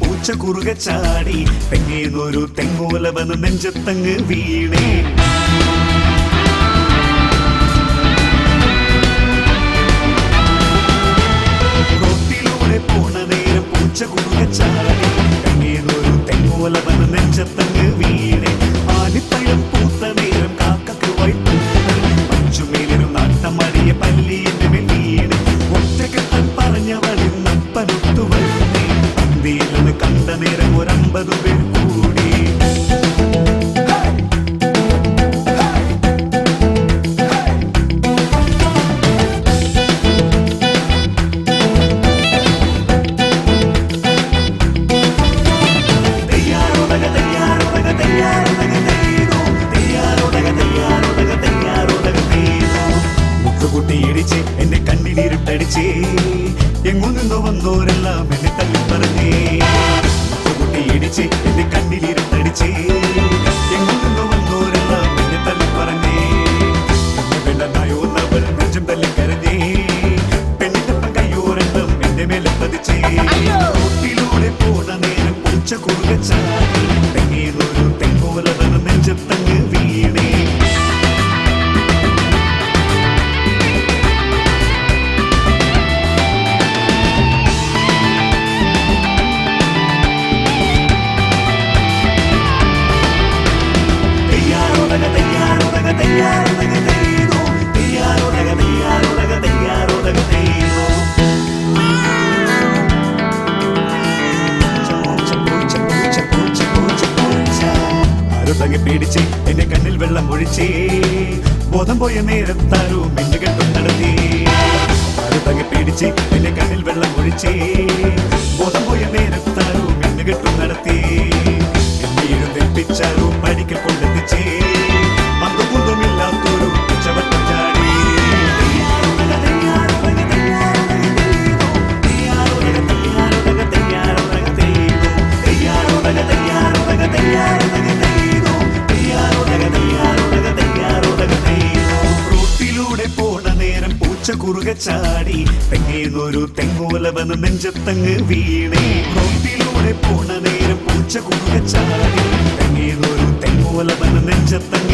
പൂച്ച കുറുകെ ചാടി തെങ്ങേന്നൊരു തെങ്ങോല വന്ന് നെഞ്ചത്തങ്ങ് വീണേ. റോട്ടിലൂടെ പോണ നേരം പൂച്ച കുറുകെ ചാടി തെങ്ങേന്നൊരു തെങ്ങോല വന്ന് നെഞ്ചത്തങ്ങ് വീണേ. ആലിപ്പഴം പൂത്തനേ തെയ്യതോ മുത്തുകുട്ടി ഇടിച്ച് എന്നെ കണ്ണിനീരിട്ടടിച്ചേ എങ്ങു നിന്നോ വന്നോരെല്ലാം ആരുതങ്ങി പിടിച്ച് എന്റെ കണ്ണിൽ വെള്ളം ഒഴിച്ചേ ബോധം പോയ നേരത്താരോ മിന്നുകൾ നടത്തി. ആരുതങ്ങി പേടിച്ച് എന്റെ കണ്ണിൽ വെള്ളം ഒഴിച്ചേ പൂച്ച കുറുക ചാടി. തെങ്ങേന്നൊരു തെങ്ങോല വന്ന് നെഞ്ചത്തങ്ങ് വീണേ. റോട്ടിലൂടെ പോണ നേരം പൂച്ച കുറുക ചാടി. തെങ്ങേന്നൊരു തെങ്ങോല വന്ന് നെഞ്ചത്തങ്ങ്